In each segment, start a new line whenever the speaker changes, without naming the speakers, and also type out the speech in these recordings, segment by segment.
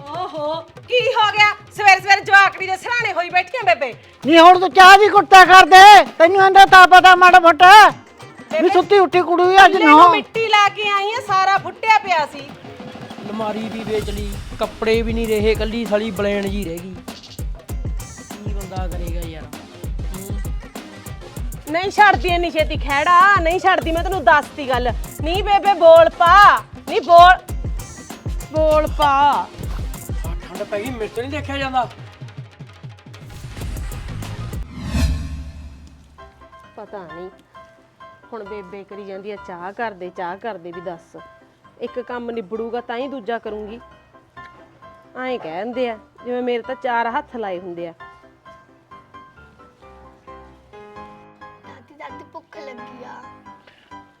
ਓਹੋ ਕੀ ਹੋ ਗਿਆ? ਸਵੇਰ ਸਵੇਰ ਜਵਾਕੜੀ ਦੇ ਸਰਾਣੇ ਹੋਈ ਬੈਠੀ ਆ ਬੇਬੇ।
ਨਹੀਂ ਹੁਣ ਤੂੰ ਚਾਹ ਦੀ ਕੁੱਟਾ ਕਰ ਦੇ ਤੈਨੂੰ ਆਂਦਾ ਤਾਂ ਪਤਾ ਮਾੜਾ ਮੋਟਾ। ਵੀ ਸੁੱਤੀ ਉੱਠੀ ਕੁੜੀ ਅੱਜ
ਲੈ
ਨਾ।
ਨੂੰ ਮਿੱਟੀ ਲਾ ਕੇ ਆਈ ਆ ਸਾਰਾ ਫੁੱਟਿਆ ਪਿਆ ਸੀ।
ਅਲਮਾਰੀ ਵੀ ਵੇਚ ਲਈ ਕੱਪੜੇ ਵੀ ਨਹੀਂ ਰਹੇ ਕੱਲੀ ਥਲੀ ਬਲੈਣ ਜੀ ਰਹਿ ਗਈ। ਕੀ ਬੰਦਾ ਕਰੇਗਾ ਯਾਰ।
ਨਹੀਂ ਛੱਡਦੀ ਇੰਨੀ ਛੇਤੀ ਖਹਿੜਾ ਨਹੀਂ ਛੱਡਦੀ ਮੈਂ ਤੈਨੂੰ ਦੱਸਤੀ ਗੱਲ। ਨਹੀਂ ਬੇਬੇ ਬੋਲ ਪਾ। ਨਹੀਂ ਬੋਲ। ਬੋਲ ਪਾ।
ਠੰਡ ਪੈ ਗਈ ਮੇਰੇ ਤੋਂ ਨਹੀਂ ਦੇਖਿਆ ਜਾਂਦਾ।
ਪਤਾ ਨਹੀਂ ਹੁਣ ਬੇਬੇ ਕਰੀ ਜਾਂਦੀ ਆ ਚਾਹ ਕਰਦੇ ਚਾਹ ਕਰਦੇ ਵੀ ਦੱਸ। ਇੱਕ ਕੰਮ ਨਿਬੜੂਗਾ ਤਾਂ ਹੀ ਦੂਜਾ ਕਰੂੰਗੀ। ਐਂ ਕਹਿੰਦੇ ਆ ਜਿਵੇਂ ਮੇਰੇ ਤਾਂ ਚਾਰ ਹੱਥ ਲਾਏ ਹੁੰਦੇ ਆ।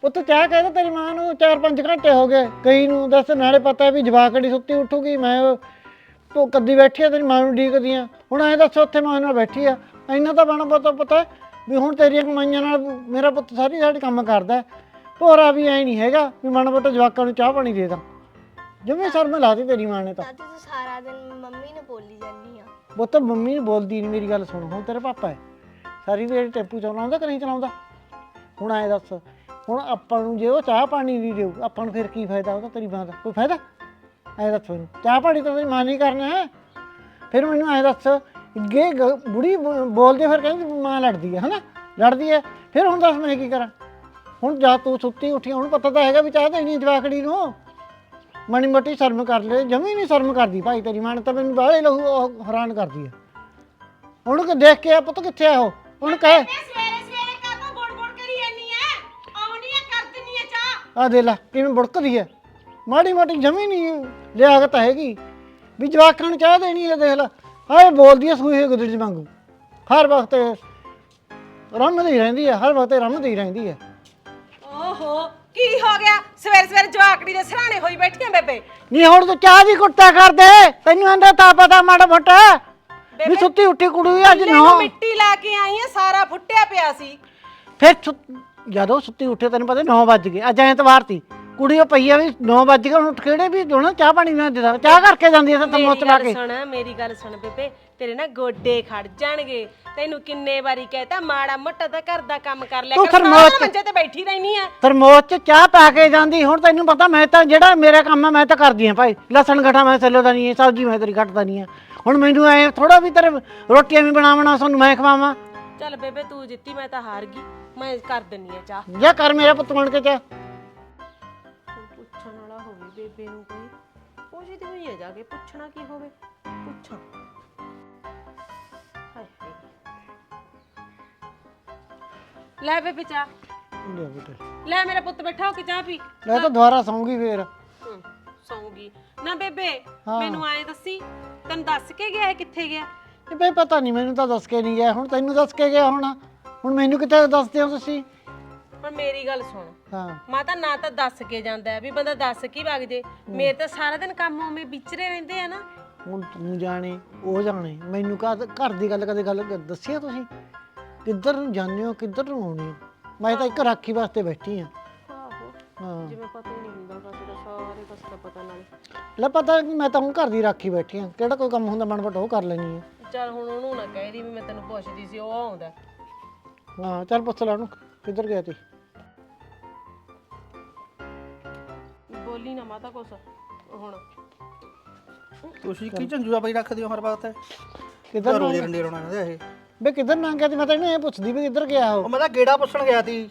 ਪੁੱਤ ਚਾਹ ਕਹਿੰਦਾ ਤੇਰੀ ਮਾਂ ਨੂੰ 4-5 ਘੰਟੇ ਹੋ ਗਏ। ਕਈ ਨੂੰ ਦੱਸ ਨਾਲੇ ਪਤਾ ਵੀ ਜਵਾਕੜੀ ਸੁੱਤੀ ਉੱਠੂਗੀ ਮੈਂ ਤੂੰ ਕੱਦੀ ਬੈਠੀ ਆ ਤੇਰੀ ਮਾਂ ਨੂੰ ਡੀਕਦੀ ਆ। ਹੁਣ ਐਂ ਦੱਸ ਉੱਥੇ ਮਾਂ ਨਾਲ ਬੈਠੀ ਆ। ਇੰਨਾ ਤਾਂ ਬਣਾ ਪਤਾ ਪਤਾ ਵੀ ਹੁਣ ਤੇਰੀਆਂ ਕਮਾਈਆਂ ਨਾਲ ਮੇਰਾ ਪੁੱਤ ਸਾਰੀ ਸਾਡੀ ਕੰਮ ਕਰਦਾ ਭੋਰਾ ਵੀ ਐ ਨਹੀਂ ਹੈਗਾ ਵੀ ਮਨ ਬੋਟਾ ਜਵਾਕਾਂ ਨੂੰ ਚਾਹ ਪਾਣੀ ਦੇ ਦਾਂ। ਜਿਵੇਂ ਸ਼ਰਮ ਲਾਤੀ ਤੇਰੀ ਮਾਂ ਨੇ ਤਾਂ।
ਦਾਦੀ ਤੂੰ ਸਾਰਾ ਦਿਨ ਮੰਮੀ ਨੂੰ ਬੋਲੀ ਜਾਂਦੀ ਆ।
ਉਹ ਤਾਂ ਮੰਮੀ ਨੂੰ ਬੋਲਦੀ ਨਹੀਂ ਮੇਰੀ ਗੱਲ ਸੁਣ। ਹੁਣ ਤੇਰੇ ਪਾਪਾ ਹੈ। ਸਾਰੀ ਦਿਹਾੜੀ ਟੈਂਪੂ ਚਲਾਉਂਦਾ ਕਿ ਨਹੀਂ ਚਲਾਉਂਦਾ? ਹੁਣ ਐ ਦੱਸ ਹੁਣ ਆਪਾਂ ਨੂੰ ਜੇ ਉਹ ਚਾਹ ਪਾਣੀ ਨਹੀਂ ਦੇਊ, ਆਪਾਂ ਨੂੰ ਫਿਰ ਕੀ ਫਾਇਦਾ ਉਹਦਾ, ਤੇਰੀ ਮਾਂ ਦਾ? ਕੋਈ ਫਾਇਦਾ? ਐ ਦੱਸ ਮੈਨੂੰ। ਚਾਹ ਪਾਣੀ ਤਾਂ ਤੇਰੀ ਮਾਂ ਨਹੀਂ ਕਰਨਾ ਹੈ। ਫਿਰ ਮੈਨੂੰ ਐ ਦੱਸ ਗੇ, ਬੁੜੀ ਬ- ਬੋਲਦੇ ਫਿਰ ਕਹਿੰਦੀ ਮਾਂ ਲੜਦੀ ਹੈ ਹਨਾ? ਲੜਦੀ ਹੈ ਫਿਰ ਹੁਣ ਦੱਸ ਮੈਂ ਕੀ ਕਰਾਂ? ਹੁਣ ਜਾ ਤੂੰ ਸੁੱਤੀ ਉੱਠੀ ਹੁਣ ਪਤਾ ਤਾਂ ਹੈਗਾ ਵੀ ਚਾਹ ਦੇਣੀ ਜਵਾਕੜੀ ਨੂੰ। ਮਣੀ ਮੋਟੀ ਸ਼ਰਮ ਕਰ ਲੈ, ਜਮੀ ਨਹੀਂ ਸ਼ਰਮ ਕਰਦੀ। ਭਾਈ ਤੇਰੀ ਮਾਂ ਤਾਂ ਮੈਨੂੰ ਬਾਹਲੇ ਲਹੂ ਹੈਰਾਨ ਕਰਦੀ ਹੈ ਉਹਨੂੰ ਦੇਖ ਕੇ ਆ, ਪੁੱਤ ਕਿੱਥੇ ਆ ਉਹ? ਉਹਨੂੰ ਕਹੇ। ਆ ਦੇ ਲੈ ਕਿਵੇਂ ਬੁੜਕਦੀ ਹੈ ਮਾੜੀ ਮੋਟੀ ਜਮੀ ਨਹੀਂ ਲਿਆਕਤ ਹੈਗੀ। ਵੀ ਜਵਾਕਾਂ ਨੂੰ ਚਾਹ ਦੇਣੀ ਹੈ ਦੇਖ ਲੈ। ਆਏ ਬੋਲਦੀ ਹੈ ਸੂਹੇ ਗੁਦੜੀ ਵਾਂਗੂ। ਹਰ ਵਕਤ ਰਮਦੀ ਰਹਿੰਦੀ ਹੈ ਹਰ ਵਕਤ ਰਮਦੀ ਰਹਿੰਦੀ ਹੈ
ਓਹੋ ਕੀ ਹੋ ਗਿਆ? ਸਵੇਰ ਸਵੇਰ ਜਵਾਕੜੀ ਦੇ ਸਰਾਣੇ ਹੋਈ ਬੈਠੀ ਆ ਬੇਬੇ।
ਨਹੀਂ ਹੁਣ ਤੂੰ ਚਾਹ ਦੀ ਕੁੱਟਾ ਕਰ ਦੇ ਤੈਨੂੰ ਆਂਦਾ ਤਾਂ ਪਤਾ ਮਾੜਾ ਮੋਟਾ। ਵੀ ਸੁੱਤੀ ਉੱਠੀ ਕੁੜੀ ਅੱਜ
ਨੂੰ
ਨਾ
ਮਿੱਟੀ ਲਾ ਕੇ ਆਈ ਆ ਸਾਰਾ ਫੁੱਟਿਆ ਪਿਆ ਸੀ।
ਫਿਰ ਸੁ- ਜਦੋਂ ਸੁੱਤੀ ਉੱਠੇ ਤੈਨੂੰ ਪਤਾ 9 ਵੱਜ ਗਏ। ਅੱਜ ਐਤਵਾਰ ਤੀ ਕੁੜੀ ਉਹ ਪਈ ਆ ਵੀ 9 ਵੱਜ ਗਏ ਹੁਣ ਉੱਠ ਕਿਹੜੇ ਵੀ ਦੋਣਾ ਚਾਹ ਪਾਣੀ ਨਾ ਦੇਦਾ ਚਾਹ ਕਰਕੇ ਜਾਂਦੀ ਐ ਤਾਂ
ਮੇਰੀ ਗੱਲ
ਕੇ।
ਸੁਣ ਮੇਰੀ ਗੱਲ ਸੁਣ ਬੇਬੇ ਤੇਰੇ ਨਾ ਗੋਡੇ ਖੜ ਜਾਣਗੇ। ਤੈਨੂੰ ਕਿੰਨੇ ਵਾਰੀ ਕਹਿਤਾ ਮਾੜਾ ਮੋਟਾ ਤਾਂ ਘਰ ਦਾ ਕੰਮ ਕਰ ਲਿਆ
ਤੂੰ
ਕਰ ਸਾਰਾ ਦਿਨ ਮੰਜੇ ਤੇ ਬੈਠੀ ਰਹਿਨੀ ਆ।
ਤਰਮੋਚ ਚ ਚਾਹ ਪਾ ਕੇ ਜਾਂਦੀ ਹੁਣ ਤੈਨੂੰ ਪਤਾ ਮੈਂ ਤਾਂ ਜਿਹੜਾ ਮੇਰਾ ਕੰਮ ਆ ਮੈਂ ਤਾਂ ਕਰਦੀ ਆ ਭਾਈ। ਲਸਣ ਘਟਾ ਮੈਂ ਸੱਲੋ ਦਾ ਨਹੀਂ ਹੈ ਸਬਜ਼ੀ ਮੈਂ ਤੇਰੀ ਘਟਦਾ ਨਹੀਂ ਆ। ਹੁਣ ਮੈਨੂੰ ਐ ਥੋੜਾ ਵੀ ਤੇਰੇ ਰੋਟੀਆਂ ਵੀ ਬਣਾਵਣਾ ਸਾਨੂੰ ਮੈਂ ਖਵਾਵਾਂ।
ਚੱਲ ਬੇਬੇ ਤੂੰ ਜਿੱਤੀ ਮੈਂ ਤਾਂ ਹਾਰ ਗਈ। ਮੈਂ ਕਰ ਦਿੰਨੀ ਆ ਚਾਹ।
ਜਾਂ ਕਰ ਮੇਰਾ ਪੁੱਤ ਬਣ ਕੇ
ਹੁਣ ਪੁੱਛਣ ਵਾਲਾ ਹੋਵੇ ਬੇਬੇ ਨੂੰ ਕੋਈ। ਪੁੱਛਦੀ ਤੇ ਹੋਈ ਆ ਜਾ ਕੇ ਪੁੱਛਣਾ ਕੀ ਹੋਵੇ ਪੁੱਛਾਂ। ਹਾਏ ਹਾਏ। ਲੈ ਬੇਬੇ ਚਾਹ।
ਲੈ ਬੇਟੇ।
ਲੈ ਮੇਰਾ ਪੁੱਤ ਬੈਠਾ ਹੋ ਕੇ ਚਾਹ ਪੀ।
ਮੈਂ ਤਾਂ ਦੁਬਾਰਾ ਸੌਂਗੀ ਫੇਰ।
ਸੌਂਗੀ। ਨਾ ਬੇਬੇ
ਹਾਂ।
ਮੈਨੂੰ ਐਂ ਦੱਸੀ ਤੈਨੂੰ ਦੱਸ ਕੇ ਗਿਆ ਇਹ ਕਿੱਥੇ ਗਿਆ?
ਇਹ ਬਈ ਪਤਾ ਨਹੀਂ ਮੈਨੂੰ ਤਾਂ ਦੱਸ ਕੇ ਨਹੀਂ ਗਿਆ। ਹੁਣ ਤੈਨੂੰ ਦੱਸ ਕੇ ਗਿਆ ਹੁਣ। ਹੁਣ ਮੈਨੂੰ ਕਿੱਥੇ ਦੱਸਦੇ ਹੋ ਤੁਸੀਂ?
ਹੁਣ ਮੇਰੀ ਗੱਲ ਸੁਣ।
ਹਾਂ।
ਮਾਤਾ ਨਾ ਤਾਂ ਦੱਸ ਕੇ ਜਾਂਦਾ ਹੈ ਵੀ ਬੰਦਾ ਦੱਸ ਕੀ ਵਗ ਜੇ ਮੇਰੇ ਤਾਂ ਸਾਰਾ ਦਿਨ ਕੰਮ ਉਵੇਂ ਵਿਚਰੇ ਰਹਿੰਦੇ ਆ ਨਾ।
ਹੁਣ ਤੂੰ ਜਾਣੇ ਉਹ ਜਾਣੇ ਮੈਨੂੰ ਕਦ ਘਰ ਦੀ ਗੱਲ ਕਦੇ ਗੱਲ ਦੱਸਿਆ ਤੁਸੀਂ? ਕਿੱਧਰ ਨੂੰ ਜਾਂਦੇ ਹੋ ਕਿੱਧਰ ਨੂੰ ਆਉਂਦੇ ਹੋ? ਮੈਂ ਤਾਂ ਇੱਕ ਰਾਖੀ ਵਾਸਤੇ ਬੈਠੀ ਆ।
ਆਹੋ।
ਹਾਂ।
ਜਿਵੇਂ ਪਤਾ ਹੀ ਨਹੀਂ ਹੁੰਦਾ ਕਿਸੇ ਦਾ ਸਾਰੇ ਕਸ ਦਾ ਪਤਾ ਨਾਲ
ਲੈ ਪਤਾ ਕਿ ਮੈਂ ਤਾਂ ਹੁਣ ਘਰ ਦੀ ਰਾਖੀ ਬੈਠੀ ਆ। ਕਿਹੜਾ ਕੋਈ ਕੰਮ ਹੁੰਦਾ ਮਨ ਵੱਟ ਉਹ ਕਰ ਲੈਣੀ ਆ।
ਚੱਲ ਹੁਣ ਉਹਨੂੰ ਨਾ ਕਹਿ ਦੀ ਵੀ ਮੈਂ ਤੈਨੂੰ ਪੁੱਛਦੀ ਸੀ ਉਹ ਆਉਂਦਾ।
ਹਾਂ ਚੱਲ ਪੁੱਛ ਲੈ ਉਹਨੂੰ ਕਿੱਧਰ ਗਿਆ ਤੀ?
ਬੋਲੀ ਨਾ ਮਾਤਾ ਕੁਛ ਹੁਣ।
ਤੁਸੀਂ ਕੀ ਝੰਜੂਆ ਬਈ ਰੱਖਦੇ ਹੋ ਹਰ ਵਕਤ?
ਕਿੱਧਰ
ਰੋਜ਼ ਰੰਡੇ ਰੋਣਾ ਕਹਿੰਦੇ ਇਹ।
ਬੇ ਕਿੱਧਰ ਨਾ ਗਿਆ ਤੀ? ਮੈਂ ਇਹ ਪੁੱਛਦੀ ਵੀ ਕਿੱਧਰ ਗਿਆ ਉਹ।
ਉਹ ਮੈਂ ਤਾਂ ਗੇੜਾ ਪੁੱਛਣ ਗਿਆ ਸੀ।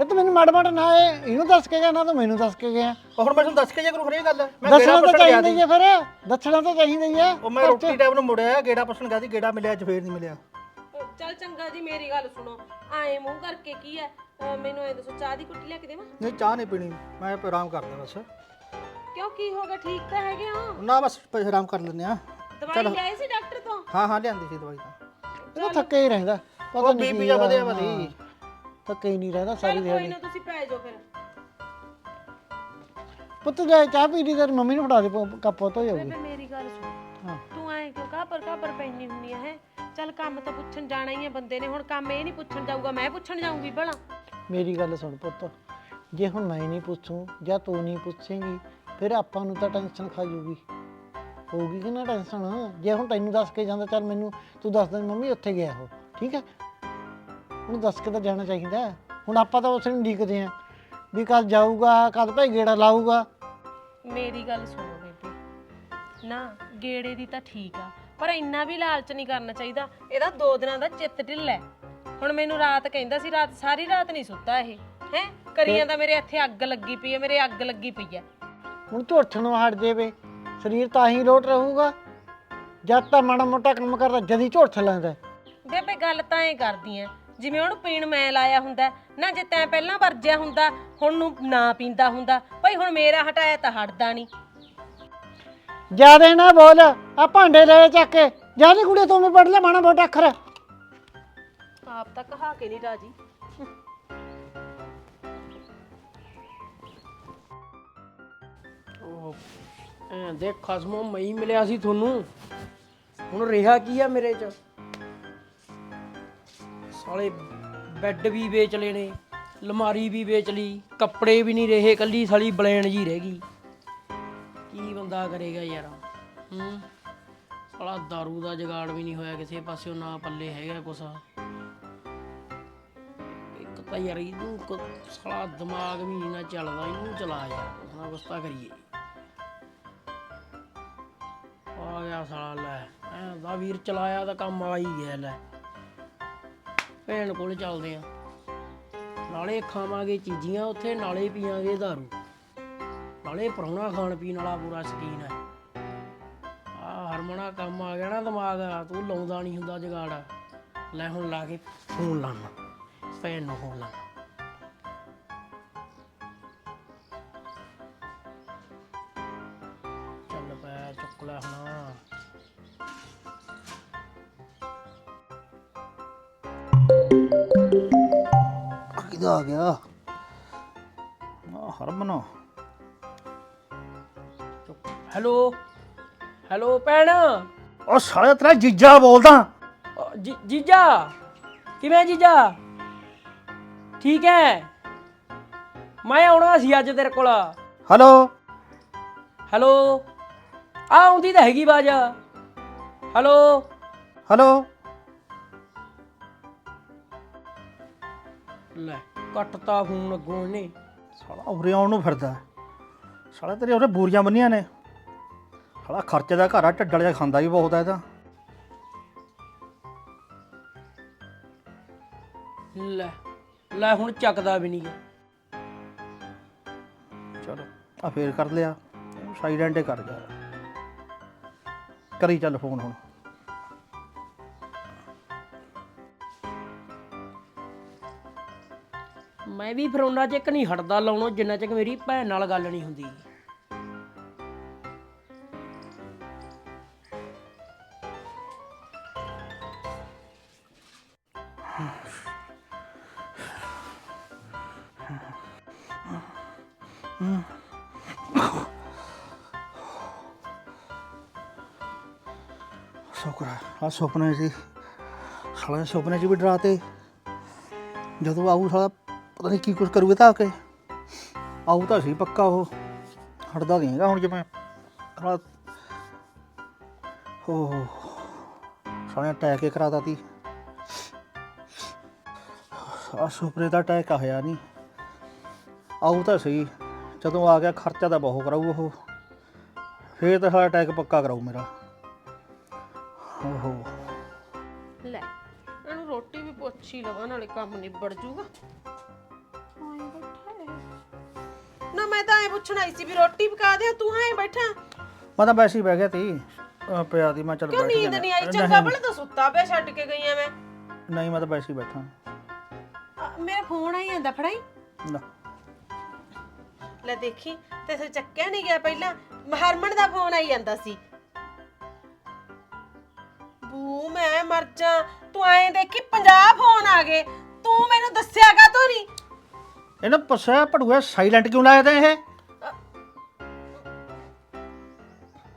ਇਹ ਤਾਂ ਮੈਨੂੰ ਮਾੜਾ ਮਾੜਾ ਨਾ ਇਹ ਇਹਨੂੰ ਦੱਸ ਕੇ ਗਿਆ ਨਾ ਤਾਂ ਮੈਨੂੰ ਦੱਸ ਕੇ ਗਿਆ।
ਉਹ ਹੁਣ ਮੈਂ ਤੁਹਾਨੂੰ ਦੱਸ ਕੇ ਜੇ ਕਰੂੰ ਹਰੇਕ ਗੱਲ। ਮੈਂ
ਦੱਸਣਾ ਤਾਂ
ਪੁੱਛਣ ਗਿਆ
ਚਾਹੀਦਾ
ਸੀ।
ਹੀ ਫਿਰ ਦੱਸਣਾ ਤਾਂ ਚਾਹੀਦਾ ਹੀ ਆ।
ਉਹ ਮੈਂ ਰੋਟੀ ਟਾਈਮ ਨੂੰ ਮੁੜਿਆ ਗੇੜਾ ਪੁੱਛਣ ਗਿਆ ਸੀ ਗੇੜਾ ਮਿਲਿਆ ਅੱਜ ਫੇਰ ਨਹੀਂ ਮਿਲਿਆ।
ਚੱਲ ਚੰਗਾ ਜੀ ਮੇਰੀ ਗੱਲ ਸੁਣੋ। ਆਏ ਮੂੰਹ ਕਰਕੇ ਕੀ ਹੈ ਅਹ ਮੈਨੂੰ ਇਹ ਦੱਸੋ ਚਾਹ ਦੀ ਕੁੱਟੀ ਲਿਆ ਕੇ ਦੇਵਾਂ?
ਨਹੀਂ ਚਾਹ ਨਹੀਂ ਪੀਣੀ। ਮੈਂ ਆਰਾਮ ਕਰਦਾ ਬਸ।
ਕਿਉਂ ਕੀ ਹੋ ਗਿਆ? ਠੀਕ ਤਾਂ ਹੈਗੇ ਹੋ?
ਨਾ ਬਸ ਪ- ਆਰਾਮ ਕਰ ਲੈਂਦੇ ਆ
ਦਵਾਈ ਲਿਆਏ ਸੀ ਡਾਕਟਰ ਤੋਂ?
ਹਾਂ ਹਾਂ ਲਿਆਂਦੀ ਸੀ ਦਵਾਈ ਤਾਂ।
ਇਹ ਤਾਂ ਥੱਕੇ ਹੀ ਰਹਿੰਦਾ। ਪਤਾ
ਉਹ
ਨਹੀਂ
ਬੀਪੀ ਜਾ ਵਧਿਆ ਵਧੀ
ਥੱਕੇ ਹੀ ਨਹੀਂ ਰਹਿੰਦਾ ਸਾਰੀ
ਚੱਲ
ਦਿਹਾੜੀ।
ਕੋਈ ਨਾ ਤੁਸੀਂ ਪੈ ਜਾਓ ਫਿਰ।
ਪੁੱਤ ਜਾ ਚਾਹ ਪੀ ਲਈ ਤੇਰੀ ਮੰਮੀ ਨੂੰ ਫੜਾ ਦੇ ਪ- ਕੱਪ ਤੋਂ ਜਾਊਗੀ
ਬੇਬੇ ਮੇਰੀ ਗੱਲ ਸੁਣ।
ਹਾਂ।
ਤੂੰ ਐਂ ਕਿਉਂ ਕਾਪਰ ਕਾਪਰ ਪੈਣੀ ਹੁੰਨੀ ਹੈ? ਚੱਲ ਕੰਮ ਤਾਂ ਪੁੱਛਣ ਜਾਣਾ ਹੀ ਹੈ ਬੰਦੇ ਨੇ ਹੁਣ ਕੰਮ ਇਹ ਨਹੀਂ ਪੁੱਛਣ ਜਾਊਗਾ ਮੈਂ ਪੁੱਛਣ ਜਾਊਂਗੀ ਭਲਾ।
ਮੇਰੀ ਗੱਲ ਸੁਣ ਪੁੱਤ ਜੇ ਹੁਣ ਮੈਂ ਨਹੀਂ ਪੁੱਛੂ ਜਾਂ ਤੂੰ ਨਹੀਂ ਪੁੱਛੇਂਗੀ ਫਿਰ ਆਪਾਂ ਨੂੰ ਤਾਂ ਟੈਨਸ਼ਨ ਖਾ ਜੂਗੀ ਹੋਊਗੀ ਕਿ ਨਾ ਟੈਨਸ਼ਨ? ਜੇ ਹੁਣ ਤੈਨੂੰ ਦੱਸ ਕੇ ਜਾਂਦਾ ਚੱਲ ਮੈਨੂੰ ਤੂੰ ਦੱਸ ਦੇ ਮੰਮੀ ਉੱਥੇ ਗਿਆ ਉਹ ਠੀਕ ਹੈ ਉਹਨੂੰ ਦੱਸ ਕੇ ਤਾਂ ਜਾਣਾ ਚਾਹੀਦਾ। ਹੈ। ਹੁਣ ਆਪਾਂ ਤਾਂ ਉਸ ਨੂੰ ਉਡੀਕਦੇ ਆ ਵੀ ਕਦ ਜਾਊਗਾ ਕਦ ਭਾਈ ਗੇੜਾ ਲਾਊਗਾ।
ਮੇਰੀ ਗੱਲ ਸੁਣੋ ਬੇਬੇ। ਨਾ ਗੇੜੇ ਦੀ ਤਾਂ ਠੀਕ ਆ ਪਰ ਇੰਨਾ ਵੀ ਲਾਲਚ ਨਹੀਂ ਕਰਨਾ ਚਾਹੀਦਾ। ਇਹਦਾ ਦੋ ਦਿਨਾਂ ਦਾ ਚਿੱਤ ਢਿੱਲਾ ਹੈ। ਹੁਣ ਮੈਨੂੰ ਰਾਤ ਕਹਿੰਦਾ ਸੀ ਰਾਤ ਸਾਰੀ ਰਾਤ ਨਹੀਂ ਸੁੱਤਾ ਇਹ। ਹੈ? ਕਰੀਆਂ ਤਾਂ ਮੇਰੇ ਇੱਥੇ ਅੱਗ ਲੱਗੀ ਪਈ ਹੈ ਮੇਰੇ ਅੱਗ ਲੱਗੀ ਪਈ ਹੈ।
ਹੁਣ ਝੋਠਣੋਂ ਹਟ ਜਾਵੇ। ਸਰੀਰ ਤਾਂ ਹੀ ਲੋਟ ਰਹੂਗਾ। ਜਦ ਤਾਂ ਮਾੜਾ ਮੋਟਾ ਕੰਮ ਕਰਦਾ ਜਦੀ ਝੋਠ ਲੈਂਦਾ
ਬੇਬੇ ਗੱਲ ਤਾਂ ਐ ਕਰਦੀ ਐ। ਜਿਵੇਂ ਉਹਨੂੰ ਪੀਣ ਮੈਂ ਲਾਇਆ ਹੁੰਦਾ ਨਾ ਜੇ ਤੈਂ ਪਹਿਲਾਂ ਵਰਜਿਆ ਹੁੰਦਾ ਹੁਣ ਨੂੰ ਨਾ ਪੀਂਦਾ ਹੁੰਦਾ। ਭਾਈ ਹੁਣ ਮੇਰਾ ਹਟਾਇਆ ਤਾਂ ਹਟਦਾ ਨਹੀਂ।
ਜਿਆਦੇ ਨਾ ਬੋਲ ਆ ਭਾਂਡੇ ਲੈ ਚੱਕ ਕੇ। ਜਿਆਦੀ ਕੁੜੀ ਤੂੰ ਵੀ ਪੜ ਲੈ ਮਾੜਾ ਮੋਟਾ ਅੱਖਰ।
ਆਪ ਤਾਂ ਕਹਾ ਕੇ ਨਹੀਂ ਰਾਜੀ।
ਉਹ ਐਂ ਦੇ ਖਸਮੋਂ ਮਈ ਮਿਲਿਆ ਸੀ ਤੁਹਾਨੂੰ। ਹੁਣ ਰਿਹਾ ਕੀ ਆ ਮੇਰੇ ਚ? ਸਾਲੇ ਬੈੱਡ ਵੀ ਵੇਚ ਲੈਣੇ ਲਮਾਰੀ ਵੀ ਵੇਚ ਲਈ ਕੱਪੜੇ ਵੀ ਨਹੀਂ ਰਹੇ ਕੱਲੀ ਸਾਲੀ ਬਲੈਣ ਜੀ ਰਹਿ ਗਈ। ਬੰਦਾ ਕਰੇਗਾ ਯਾਰ ਹੂੰ ਸਾਲਾ दारू ਦਾ ਜਗਾੜ ਵੀ ਨਹੀਂ ਹੋਇਆ ਕਿਸੇ ਪਾਸਿਓਂ ਨਾ ਪੱਲੇ ਹੈਗਾ ਕੁਛ ਇੱਕ ਤਾਂ ਯਾਰ ਇਹਨੂੰ ਕ- ਸਾਲਾ ਦਿਮਾਗ ਵੀ ਨਹੀਂ ਨਾ ਚੱਲਦਾ ਇਹਨੂੰ ਚਲਾ ਯਾਰ ਕੁਛ ਨਾ ਕੁਛ ਤਾਂ ਕਰੀਏ ਆ ਗਿਆ ਸਾਲਾ ਲੈ ਐਂ ਦਾ ਵੀਰ ਚਲਾਇਆ ਤਾਂ ਕੰਮ ਆ ਹੀ ਗਿਆ ਲੈ ਭੈਣ ਕੋਲ ਚੱਲਦੇ ਆ ਨਾਲੇ ਖਾਵਾਂਗੇ ਚੀਜ਼ੀਆਂ ਉੱਥੇ ਨਾਲੇ ਪੀਵਾਂਗੇ दारू ਨਾਲੇ ਪਰੌਣਾ ਖਾਣ ਪੀਣ ਵਾਲਾ ਪੂਰਾ ਸ਼ਕੀਨ ਹੈ। ਆ ਹਰਮਣਾ ਕੰਮ ਆ ਗਿਆ ਨਾ ਦਿਮਾਗ, ਤੂੰ ਲਾਉਂਦਾ ਨਹੀਂ ਹੁੰਦਾ ਜਗਾੜ। ਲੈ ਹੁਣ ਲਾ ਕੇ ਫੋਨ ਲਾਣਾ ਭੈਣ ਨੂੰ ਫੋਨ ਲਾਣਾ ਚੱਲ ਪੈ, ਚੁੱਕ ਲੈ ਹੁਣ।
ਕਿਹਦਾ ਆ ਗਿਆ? ਆ ਹਰਮਨ
ਹੈਲੋ? ਹੈਲੋ ਭੈਣ?
ਉਹ ਸਾਲੇ ਤੇਰਾ ਜੀਜਾ ਬੋਲਦਾ।
ਅ, ਜੀ- ਜੀਜਾ? ਕਿਵੇਂ ਜੀਜਾ? ਠੀਕ ਹੈ ਮੈਂ ਆਉਣਾ ਸੀ ਅੱਜ ਤੇਰੇ ਕੋਲ।
ਹੈਲੋ?
ਹੈਲੋ? ਆ ਆਉਂਦੀ ਤਾਂ ਹੈਗੀ ਬਾਜ ਹੈਲੋ?
ਹੈਲੋ?
ਲੈ ਕੱਟਤਾ ਫੋਨ ਅੱਗੋਂ ਇਹਨੇ।
ਸਾਲਾ ਉਰੇ ਆਉਣ ਨੂੰ ਫਿਰਦਾ। ਸਾਲਾ ਤੇਰੇ ਉਰੇ ਬੂਰੀਆਂ ਬੰਨੀਆਂ ਨੇ। ਸਾਲਾ ਖਰਚੇ ਦਾ ਘਰ ਆ ਢੱਡਲ ਜਿਹਾ ਖਾਂਦਾ ਵੀ ਬਹੁਤ ਆ ਇਹਦਾ
ਲੈ ਲੈ ਹੁਣ ਚੱਕਦਾ ਵੀ ਨਹੀਂ
ਚਲੋ ਆ ਫੇਰ ਕਰ ਲਿਆ ਸਾਈਲੈਂਟ ਕਰ ਜਾ। ਕਰੀ ਚੱਲ ਫੋਨ ਹੁਣ।
ਮੈਂ ਵੀ ਫਿਰ ਉਹਨਾਂ ਚਿਕ ਨਹੀਂ ਹਟਦਾ ਲਾਉਣੋਂ ਜਿੰਨਾ ਚਿਕ ਮੇਰੀ ਭੈਣ ਨਾਲ ਗੱਲ ਨਹੀਂ ਹੁੰਦੀ।
ਆ ਸੁਪਨੇ ਸੀ। ਸਾਲੇ ਸੁਪਨੇ 'ਚ ਵੀ ਡਰਾਤੇ ਜਦੋਂ ਆਊ ਸਾਲਾ, ਪਤਾ ਨਹੀਂ ਕੀ ਕੁਝ ਕਰੂਗਾ ਤਾਂ ਕੇ। ਆਊ ਤਾਂ ਸੀ ਪੱਕਾ ਉਹ। ਹਟਦਾ ਨਹੀਂ ਹੈਗਾ ਹੁਣ ਜਿਵੇਂ। ਸਾਲਾ ਹੋ ਸਾਲੇ ਅਟੈਕ ਹੀ ਕਰਾਤਾ ਤੀ। ਆ ਸੁਪਨੇ ਦਾ ਅਟੈਕ ਆਇਆ ਨਹੀਂ ਆਊ ਤਾਂ ਸਹੀ ਜਦੋਂ ਆ ਗਿਆ, ਖਰਚਾ ਤਾਂ ਬਹੁਤ ਕਰਾਊ ਉਹ। ਫੇਰ ਤਾਂ ਸਾਲਾ ਅਟੈਕ ਪੱਕਾ ਕਰਾਊ ਮੇਰਾ। ਓਹੋ।
ਲੈ ਇਹਨੂੰ ਰੋਟੀ ਵੀ ਪੁੱਛ ਲਵਾਂ ਨਾਲੇ ਕੰਮ ਨਿਬੜ ਜੂਗਾ। ਆਏ ਬੈਠਾ ਹੈ। ਨਾ ਮੈਂ ਤਾਂ ਐ ਪੁੱਛਣ ਆਈ ਸੀ ਵੀ ਰੋਟੀ ਪਕਾ ਦੇ ਤੂੰ ਐ ਬੈਠਾ।
ਮੈਂ ਤਾਂ ਵੈਸੇ ਹੀ ਬਹਿ ਗਿਆ ਤੀ। ਅਹ ਪਿਆ ਤੀ ਮੈਂ ਚੱਲ
ਕਿਉਂ
ਬੈਠ
ਨੀਂਦ
ਜਾਨਾ।
ਨਹੀਂ ਆਈ? ਚੰਗਾ ਭਲੇ ਤਾਂ ਸੁੱਤਾ ਪਿਆ ਛੱਡ ਕੇ ਗਈ ਆ ਮੈਂ।
ਨਹੀਂ ਮੈਂ ਤਾਂ ਵੈਸੇ ਹੀ ਬੈਠਾ।
ਆ, ਮੇਰਾ ਫੋਨ ਆਈ ਜਾਂਦਾ ਫੜਾਈ।
ਨਾ।
ਲੈ ਦੇਖੀ ਤੇ ਫਿਰ ਚੱਕਿਆ ਨਹੀਂ ਗਿਆ ਪਹਿਲਾਂ। ਹਰਮਨ ਦਾ ਫੋਨ ਆਈ ਜਾਂਦਾ ਸੀ। ਬੂ ਮੈਂ ਮਰ ਜਾ। ਤੂੰ ਐਂ ਦੇਖੀ 50 ਫੋਨ ਆ ਗਏ। ਤੂੰ ਮੈਨੂੰ ਦੱਸਿਆ ਕਾ ਤੋ ਨਹੀਂ
ਇਹਨੂੰ ਪੁੱਛਿਆ ਪੜੂਆ ਸਾਇਲੈਂਟ ਕਿਉਂ ਲਾਇਆ ਤਾ ਇਹ?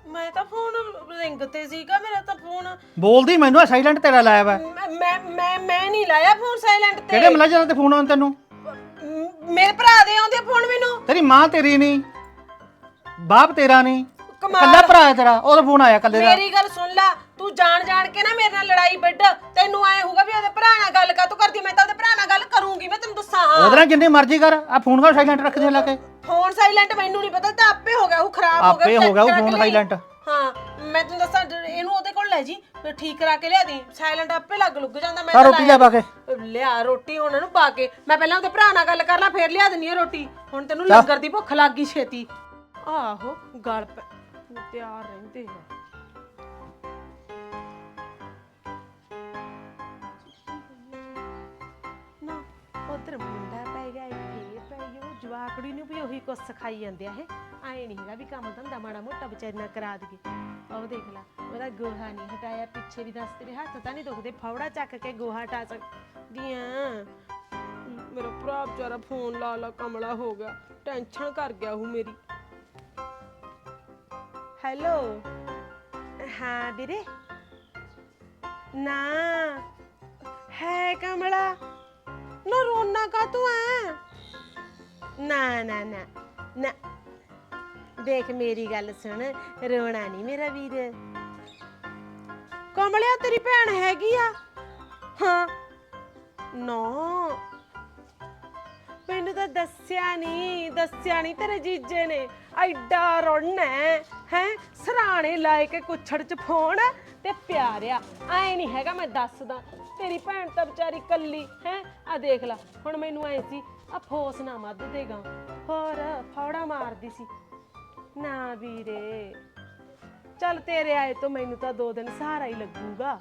ਮੈਂ ਤਾਂ ਫੋਨ ਰਿੰਗ ਤੇ ਸੀਗਾ ਮੇਰਾ ਤਾਂ ਫੋਨ
ਬੋਲਦੀ ਮੈਨੂੰ ਸਾਇਲੈਂਟ ਤੇਰਾ ਲਾਇਆ ਵਾ।
ਮੈਂ ਮੈਂ ਮੈਂ ਮੈਂ ਨਹੀਂ ਲਾਇਆ ਫੋਨ ਸਾਇਲੈਂਟ ਤੇ।
ਕਿਹੜੇ ਮਲਾਜਰਾਂ ਤੇ ਫੋਨ ਆਉਣ ਤੈਨੂੰ?
ਮ- ਮੇਰੇ ਭਰਾ ਦੇ ਆਉਂਦੇ ਫੋਨ ਮੈਨੂੰ।
ਤੇਰੀ ਮਾਂ ਤੇਰੀ ਨਹੀਂ ਬਾਪ ਤੇਰਾ ਨਹੀਂ ਕੱਲਾ ਭਰਾ ਹੈ ਤੇਰਾ ਉਹਦਾ ਫੋਨ ਆਇਆ ਕੱਲੇ ਦਾ।
ਮੇਰੀ ਗੱਲ ਸੁਣ ਲੈ ਤੂੰ ਜਾਣ ਜਾਣ ਕੇ ਨਾ ਮੇਰੇ ਨਾਲ ਲੜਾਈ ਵੱਢ। ਤੈਨੂੰ ਐ ਹੋਊਗਾ ਵੀ ਉਹਦੇ ਭਰਾ ਨਾਲ ਗੱਲ ਕਰ ਤੂੰ ਕਰਦੀ ਮੈਂ ਤਾਂ ਉਹਦੇ ਭਰਾ ਨਾਲ ਗੱਲ ਕਰੂੰਗੀ ਮੈਂ ਤੈਨੂੰ ਦੱਸਾਂ ਹਾਂ।
ਉਹਦੇ ਨਾਲ ਜਿੰਨੀ ਮਰਜ਼ੀ ਕਰ ਆ ਫੋਨ ਕਾ ਸਾਇਲੈਂਟ ਰੱਖ ਦੇ ਲਾ ਕੇ।
ਫੋਨ ਸਾਇਲੈਂਟ ਮੈਨੂੰ ਨਹੀਂ ਪਤਾ ਤਾਂ ਆਪੇ ਹੋ ਗਿਆ ਉਹ ਖਰਾਬ ਹੋ ਗਿਆ
ਆਪੇ ਹੋ ਗਿਆ ਉਹ
ਕੇ ਲਿਆਈ।
silent।
ਹਾਂ ਮੈਂ ਤੈਨੂੰ ਦੱਸਾਂ ਇਹਨੂੰ ਉਹਦੇ ਕੋਲ ਲੈ ਜੀ ਫਿਰ ਠੀਕ ਕਰਾ ਕੇ ਲਿਆ ਦੀ। ਸਾਇਲੈਂਟ ਆਪੇ ਲੱਗ ਲੁੱਗ ਜਾਂਦਾ ਮੈਂ
ਰੋਟੀ ਲਿਆ ਪਾ ਕੇ।
ਲਿਆ ਰੋਟੀ ਉਹਨਾਂ ਨੂੰ ਪਾ ਕੇ। ਮੈਂ ਪਹਿਲਾਂ ਉਹਦੇ ਭਰਾ ਨਾਲ ਗੱਲ ਕਰ ਲਾਂ ਫੇਰ ਲਿਆ ਦਿੰਨੀ ਆ ਰੋਟੀ। ਹੁਣ ਤੈਨੂੰ ਲੰਗਰ ਦੀ ਭੁੱਖ ਲੱਗ ਗਈ ਛੇਤੀ। ਆਹੋ ਗਲ ਤਿਆਰ ਰਹਿੰਦੇ ਆ ਉਧਰ ਮੁੰਡਾ ਪੈ ਗਿਆ ਇਹ ਪੈ ਗਿਆ ਉਹ ਜਵਾਕੜੀ ਨੂੰ ਵੀ ਉਹੀ ਕੁਛ ਸਿਖਾਈ ਜਾਂਦੇ ਆ, ਇਹ ਆਏ ਨਹੀਂ ਹੈਗਾ ਵੀ ਕੰਮ ਧੰਦਾ ਮਾੜਾ ਮੋਟਾ ਵਿਚਾਰੀ ਨਾਲ ਕਰਾ ਦਈਏ। ਉਹ ਦੇਖ ਲੈ, ਉਹਦਾ ਗੋਹਾ ਨਹੀਂ ਹਟਾਇਆ, ਪਿੱਛੇ ਵੀ ਦੱਸ ਤੇਰੇ ਹੱਥ ਤਾਂ ਨਹੀਂ ਦੁਖਦੇ ਫੌੜਾ ਚੱਕ ਕੇ ਗੋਹਾ ਹਟਾ ਸਕਦੀਆਂ ਮੇਰਾ ਭਰਾ ਵਿਚਾਰਾ ਫੋਨ ਲਾ ਲਾ, ਕਮਲਾ ਹੋ ਗਿਆ, ਟੈਨਸ਼ਨ ਕਰ ਗਿਆ ਉਹ ਮੇਰੀ। ਹੈਲੋ? ਹਾਂ ਵੀਰੇ। ਨਾ। ਹੈ ਕਮਲਾ। ਨਾ ਰੋਣਾ ਕਾ ਐ ਨਾ ਨਾ ਨਾ ਨਾ। ਦੇਖ ਮੇਰੀ ਗੱਲ ਸੁਣ, ਰੋਣਾ ਨਹੀਂ ਮੇਰਾ ਵੀਰ। ਕਮਲਿਆ, ਤੇਰੀ ਭੈਣ ਹੈਗੀ ਆ? ਹਾਂ। ਨਾ। ਮੈਨੂੰ ਤਾਂ ਦੱਸਿਆ ਨਹੀਂ ਦੱਸਿਆ ਨਹੀਂ ਤੇਰੇ ਜੀਜੇ ਨੇ। ਐਡਾ ਰੋਣਾ ਹੈ ਹੈ? ਸਰਾਣੇ ਲਾਏ ਕੇ ਕੁੱਛੜ ਚ ਫੋਨ ਤੇ ਪਿਆਰਿਆ। ਐ ਨਹੀਂ ਹੈਗਾ, ਮੈਂ ਦੱਸਦਾ। ਤੇਰੀ ਭੈਣ ਤਾਂ ਵਿਚਾਰੀ ਕੱਲੀ, ਹੈ? ਆ ਦੇਖ ਲੈ, ਹੁਣ ਮੈਨੂੰ ਐ ਸੀ ਆ ਫੋਸ ਨਾ ਮੱਧ ਦੇਗਾ। ਹੋਰ ਫੌੜਾ ਮਾਰਦੀ ਸੀ। ਨਾ ਵੀਰੇ, ਚੱਲ ਤੇਰੇ ਆਏ ਤੋਂ ਮੈਨੂੰ ਤਾਂ ਦੋ ਦਿਨ ਸਹਾਰਾ ਹੀ ਲੱਗੂਗਾ।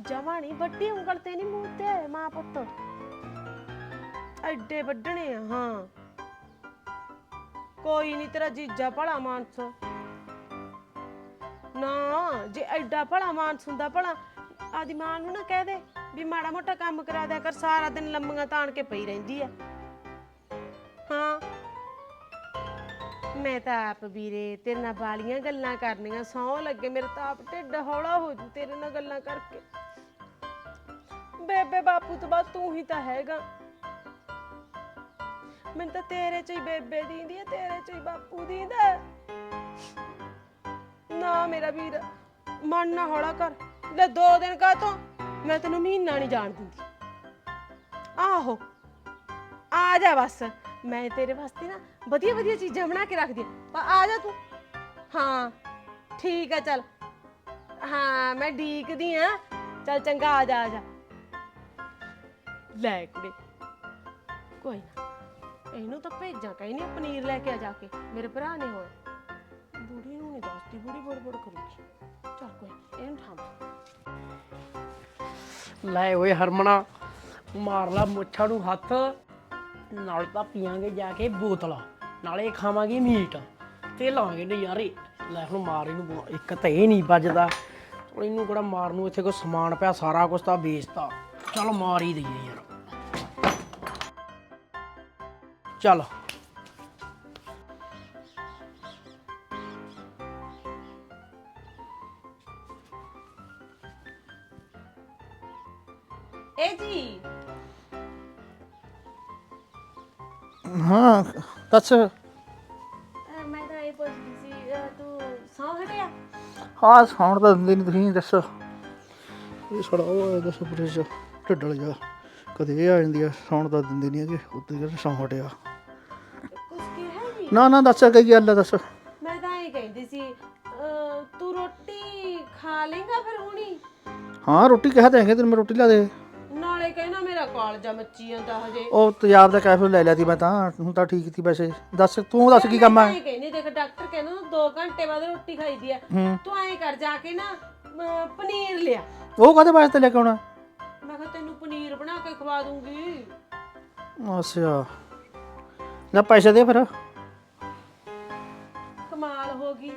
ਜਵਾਣੀ ਵੱਡੀ ਉਂਗਲ ਤੇ ਨਹੀਂ ਮੂੰਹ ਤੇ ਮਾਂ ਪੁੱਤ। ਐਡੇ ਵੱਢਣੇ ਆ, ਹਾਂ। ਕੋਈ ਨਹੀਂ ਤੇਰਾ ਜੀਜਾ ਭਲਾ ਮਾਨਸੋ। ਨਾ, ਜੇ ਐਡਾ ਭਲਾ ਮਾਨਸ ਹੁੰਦਾ, ਭਲਾ ਆਦੀ ਮਾਂ ਨੂੰ ਨਾ ਕਹਿ ਦੇ ਵੀ ਮਾੜਾ ਮੋਟਾ ਕੰਮ ਕਰਾ ਦਿਆ ਕਰ, ਸਾਰਾ ਦਿਨ ਲੰਮੀਆਂ ਤਾਣ ਕੇ ਪਈ ਰਹਿੰਦੀ ਆ। ਹਾਂ। ਮੈਂ ਤਾਂ ਆਪ ਵੀਰੇ ਤੇਰੇ ਨਾਲ ਬਾਲੀਆਂ ਗੱਲਾਂ ਕਰਨੀਆਂ ਸੌ ਲੱਗੇ, ਮੇਰੇ ਤਾਂ ਆਪ ਢਿੱਡ ਹੌਲਾ ਹੋ ਜੂ ਤੇਰੇ ਨਾਲ ਗੱਲਾਂ ਕਰਕੇ। ਬੇਬੇ ਬਾਪੂ ਤੋਂ ਬਾਅਦ ਤੂੰ ਹੀ ਤਾਂ ਹੈਗਾ। ਮੈਨੂੰ ਤਾਂ ਤੇਰੇ ਚ ਹੀ ਬੇਬੇ ਦੀਂਦੀ ਹੈ ਤੇਰੇ ਚ ਹੀ ਬਾਪੂ ਦੀਂਦਾ ਹੈ। ਨਾ ਮੇਰਾ ਵੀਰ, ਮਨ ਨਾ ਹੌਲਾ ਕਰ। ਲੈ ਦੋ ਦਿਨ ਕਾ ਤੋਂ ਮੈਂ ਤੈਨੂੰ ਮਹੀਨਾ ਨਹੀਂ ਜਾਣ ਦਿੰਦੀ। ਆਹੋ ਆ ਜਾ ਬਸ। ਮੈਂ ਤੇਰੇ ਵਾਸਤੇ ਨਾ ਵਧੀਆ ਵਧੀਆ ਚੀਜ਼ਾਂ ਬਣਾ ਕੇ ਰੱਖਦੀ ਹਾਂ। ਆ ਜਾ ਤੂੰ। ਹਾਂ ਠੀਕ ਆ ਚੱਲ। ਹਾਂ ਮੈਂ ਡੀਕਦੀ ਆ ਚੱਲ ਚੰਗਾ ਆ ਜਾ ਆ ਜਾ। ਲੈ ਕੁੜੇ। ਕੋਈ ਨਾ ਇਹਨੂੰ ਤਾਂ ਭੇਜਾਂ ਕਹੀ ਨਹੀਂ ਪਨੀਰ ਲੈ ਕੇ ਆ ਜਾ ਕੇ। ਮੇਰੇ ਭਰਾ ਨੇ ਹੋਇਆ। ਬੁੜੀ ਨੂੰ ਨਹੀਂ ਦੱਸਦੀ ਬੁੜੀ ਬੜ ਬੜ ਕਰੂਗੀ। ਚੱਲ ਕੋਈ ਨੀ, ਇਹਨੂੰ ਠਾਂ
ਲੈ ਓਏ ਹਰਮਣਾ, ਮਾਰ ਲਾ ਮੁੱਛਾਂ ਨੂੰ ਹੱਥ। ਨਾਲ ਤਾਂ ਪੀਾਂਗੇ ਜਾ ਕੇ ਬੋਤਲਾਂ, ਨਾਲੇ ਖਾਵਾਂਗੇ ਮੀਟ। ਤੇ ਲਾਂਗੇ ਨਜ਼ਾਰੇ। ਲੈ ਹੁਣ ਮਾਰ ਇਹਨੂੰ ਇੱਕ ਤਾਂ ਇਹ ਨਹੀਂ ਵੱਜਦਾ। ਹੁਣ ਇਹਨੂੰ ਕਿਹੜਾ ਮਾਰਨ ਨੂੰ ਇੱਥੇ ਕੋਈ ਸਮਾਨ ਪਿਆ, ਸਾਰਾ ਕੁਝ ਤਾਂ ਵੇਚਤਾ ਚਲ ਮਾਰ ਹੀ ਦਈਏ ਯਾਰ। ਚੱਲ।
ਦੱਸ
ਅਹ ਮੈਂ ਤਾਂ ਇਹ ਪੁੱਛਦੀ ਸੀ ਅਹ ਤੂੰ ਸੌਂ ਹਟਿਆ
ਹਾਂ ਸੌਣ ਤਾਂ ਦਿੰਦੇ ਨਹੀਂ ਤੁਸੀਂ ਦੱਸ। ਇਹ ਛੜਾ ਉਹ ਦੱਸ ਪੁਰੇ ਚ। ਢੱਡਲ ਜਾ ਕਦੇ ਇਹ ਆ ਜਾਂਦੀ ਆ ਸੌਣ ਤਾਂ ਦਿੰਦੇ ਨਹੀਂ ਹੈਗੇ। ਉੱਤੇ ਜਿਹੜਾ ਸੌਂ ਹਟਿਆ।
ਕੁਛ ਕਿਹਾ ਨਹੀਂ।
ਨਾ ਨਾ ਦੱਸ ਕੀ ਗੱਲ ਆ ਦੱਸ।
ਮੈਂ ਤਾਂ ਇਹ ਕਹਿੰਦੀ ਸੀ ਅਹ ਤੂੰ ਰੋਟੀ ਖਾ ਲੇਗਾ ਫਿਰ ਹੁਣੀ?
ਹਾਂ ਰੋਟੀ ਕਿਹਾ ਹੈਗੇ ਤੈਨੂੰ ਮੈਂ ਰੋਟੀ ਲਿਆ ਦੇ।
ਕਹਿਣਾ ਮੇਰਾ ਕਾਲਜਾ ਮੱਚੀ ਜਾਂਦਾ ਹਜੇ।
ਉਹ ਤੇਜ਼ਾਬ ਦਾ ਕੈਫੇ ਲੈ ਲਿਆ ਤੀ ਮੈਂ ਤਾਂ ਹੁਣ ਤਾਂ ਠੀਕ ਸੀ ਵੈਸੇ। ਦੱਸ ਤੂੰ ਦੱਸ ਕੀ ਕੰਮ ਆ?
ਮੈਂ ਕਹਿੰਦੀ ਦੇਖ ਡਾਕਟਰ ਕਹਿੰਦਾ 2 ਘੰਟੇ ਬਾਅਦ ਰੋਟੀ ਖਾਈਦੀ ਆ।
ਹੂੰ।
ਤੂੰ ਐਂ ਕਰ ਜਾ ਕੇ ਨਾ ਅਹ ਪਨੀਰ ਲਿਆ।
ਉਹ ਕਾਹਦੇ ਵਾਸਤੇ ਲੈ ਕੇ ਆਉਣਾ?
ਮੈਂ ਕਿਹਾ ਤੈਨੂੰ ਪਨੀਰ ਬਣਾ ਕੇ ਖਵਾ ਦੂੰਗੀ।
ਅੱਛਾ। ਲੈ ਪੈਸੇ ਦੇ ਫਿਰ।
ਕਮਾਲ ਹੋ ਗਈ।